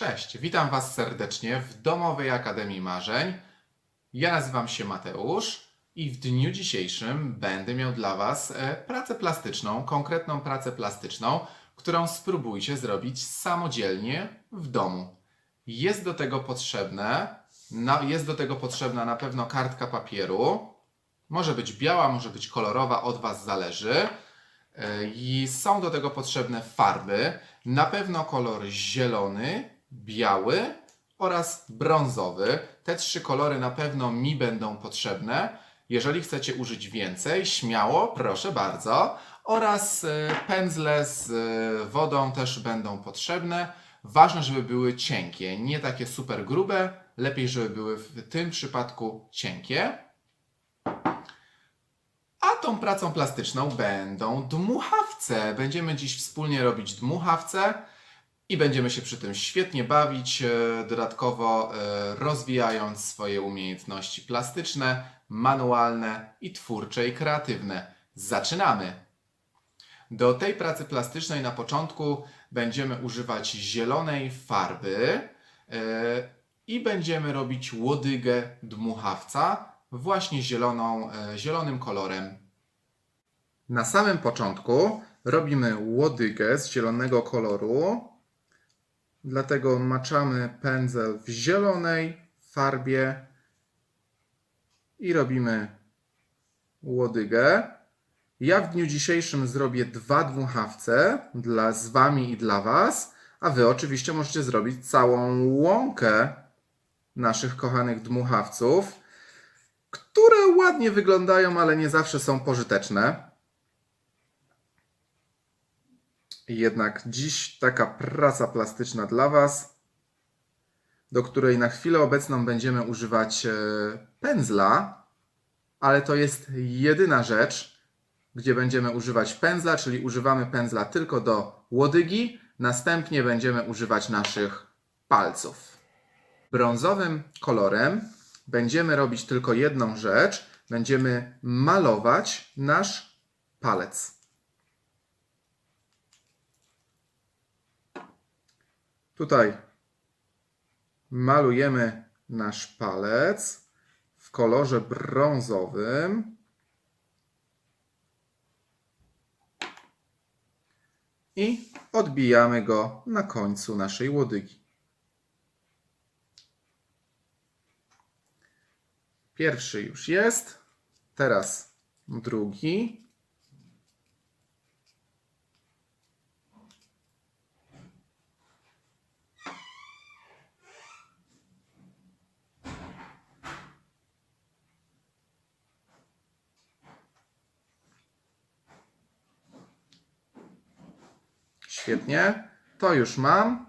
Cześć, witam Was serdecznie w Domowej Akademii Marzeń. Ja nazywam się Mateusz i w dniu dzisiejszym będę miał dla Was e, pracę plastyczną, konkretną pracę plastyczną, którą spróbujcie zrobić samodzielnie w domu. Jest do tego potrzebne, jest do tego potrzebna na pewno kartka papieru. Może być biała, może być kolorowa, od Was zależy. E, I są do tego potrzebne farby. Na pewno kolor zielony, biały oraz brązowy. Te trzy kolory na pewno mi będą potrzebne. Jeżeli chcecie użyć więcej, śmiało, proszę bardzo. Oraz e, pędzle z e, wodą też będą potrzebne. Ważne, żeby były cienkie, nie takie super grube. Lepiej, żeby były w tym przypadku cienkie. A tą pracą plastyczną będą dmuchawce. Będziemy dziś wspólnie robić dmuchawce i będziemy się przy tym świetnie bawić, e, dodatkowo e, rozwijając swoje umiejętności plastyczne, manualne i twórcze i kreatywne. Zaczynamy! Do tej pracy plastycznej na początku będziemy używać zielonej farby e, i będziemy robić łodygę dmuchawca właśnie zieloną, zielonym kolorem. Na samym początku robimy łodygę z zielonego koloru, dlatego maczamy pędzel w zielonej farbie i robimy łodygę. Ja w dniu dzisiejszym zrobię dwa dmuchawce dla z Wami i dla Was, a Wy oczywiście możecie zrobić całą łąkę naszych kochanych dmuchawców, które ładnie wyglądają, ale nie zawsze są pożyteczne. Jednak dziś taka praca plastyczna dla Was, do której na chwilę obecną będziemy używać e, pędzla, ale to jest jedyna rzecz, gdzie będziemy używać pędzla, czyli używamy pędzla tylko do łodygi, następnie będziemy używać naszych palców. Brązowym kolorem będziemy robić tylko jedną rzecz, będziemy malować nasz palec. Tutaj malujemy nasz palec w kolorze brązowym. I odbijamy go na końcu naszej łodygi. Pierwszy już jest. Teraz drugi. Świetnie. To już mam.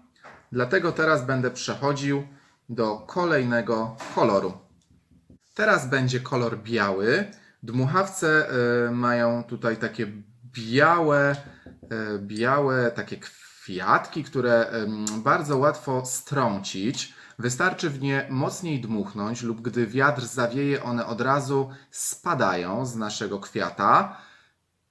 Dlatego teraz będę przechodził do kolejnego koloru. Teraz będzie kolor biały. Dmuchawce y, mają tutaj takie białe, y, białe takie kwiatki, które ym, bardzo łatwo strącić. Wystarczy w nie mocniej dmuchnąć lub gdy wiatr zawieje, one od razu spadają z naszego kwiata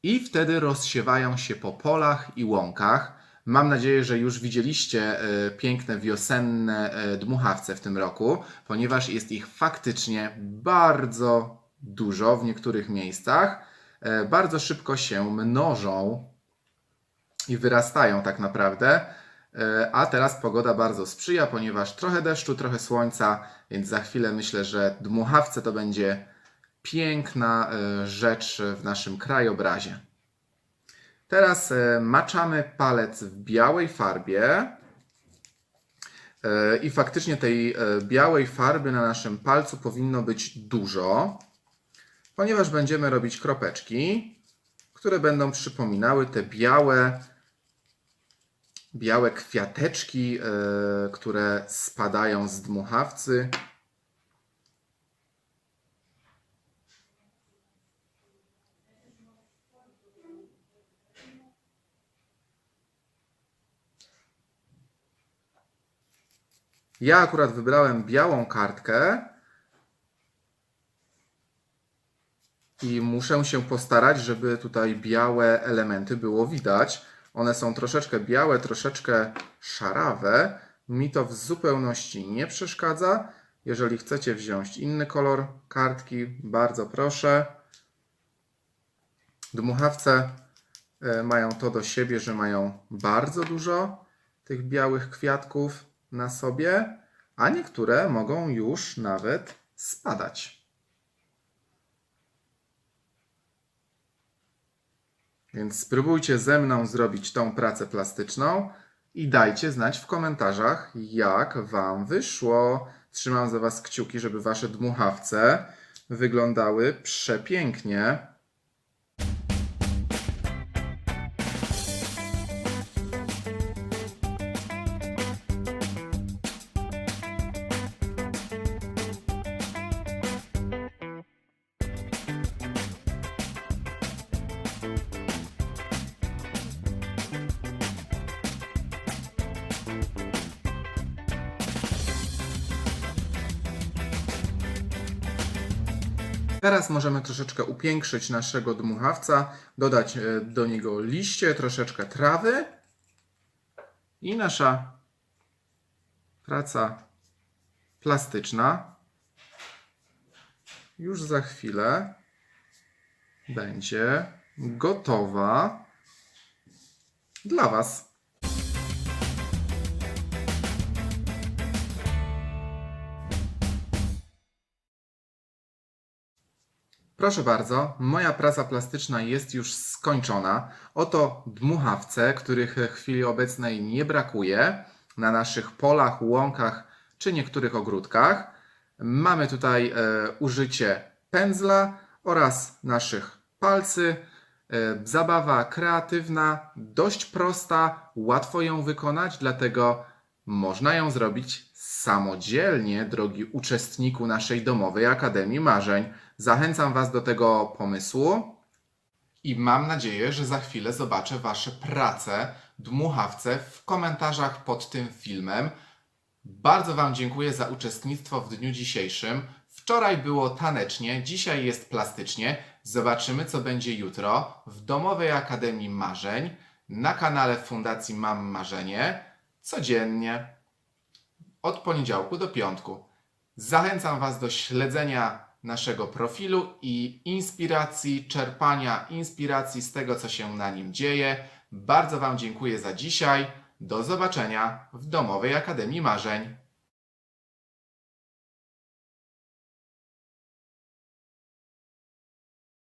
i wtedy rozsiewają się po polach i łąkach. Mam nadzieję, że już widzieliście e, piękne wiosenne e, dmuchawce w tym roku, ponieważ jest ich faktycznie bardzo dużo w niektórych miejscach. E, Bardzo szybko się mnożą i wyrastają tak naprawdę. A teraz pogoda bardzo sprzyja, ponieważ trochę deszczu, trochę słońca, więc za chwilę myślę, że dmuchawce to będzie piękna e, rzecz w naszym krajobrazie. Teraz e, maczamy palec w białej farbie. E, I faktycznie tej białej farby na naszym palcu powinno być dużo, ponieważ będziemy robić kropeczki, które będą przypominały te białe, białe kwiateczki, które spadają z dmuchawcy. Ja akurat wybrałem białą kartkę i muszę się postarać, żeby tutaj białe elementy było widać. One są troszeczkę białe, troszeczkę szarawe, Mi to w zupełności nie przeszkadza. Jeżeli chcecie wziąć inny kolor kartki, bardzo proszę. Dmuchawce e, mają to do siebie, że mają bardzo dużo tych białych kwiatków na sobie, a niektóre mogą już nawet spadać. Więc spróbujcie ze mną zrobić tą pracę plastyczną i dajcie znać w komentarzach, jak Wam wyszło. Trzymam za Was kciuki, żeby Wasze dmuchawce wyglądały przepięknie. Teraz możemy troszeczkę upiększyć naszego dmuchawca, dodać e, do niego liście, troszeczkę trawy i nasza praca plastyczna już za chwilę będzie gotowa dla Was. Proszę bardzo, moja praca plastyczna jest już skończona. Oto dmuchawce, których w chwili obecnej nie brakuje na naszych polach, łąkach czy niektórych ogródkach. Mamy tutaj e, użycie pędzla oraz naszych palcy. E, zabawa kreatywna, dość prosta, łatwo ją wykonać, dlatego można ją zrobić samodzielnie, drogi uczestniku naszej domowej Akademii Marzeń. Zachęcam Was do tego pomysłu i mam nadzieję, że za chwilę zobaczę Wasze prace, dmuchawce w komentarzach pod tym filmem. Bardzo Wam dziękuję za uczestnictwo w dniu dzisiejszym. Wczoraj było tanecznie, dzisiaj jest plastycznie. Zobaczymy, co będzie jutro w Domowej Akademii Marzeń na kanale Fundacji Mam Marzenie codziennie od poniedziałku do piątku. Zachęcam Was do śledzenia naszego profilu i inspiracji, czerpania inspiracji z tego, co się na nim dzieje. Bardzo Wam dziękuję za dzisiaj. Do zobaczenia w Domowej Akademii Marzeń.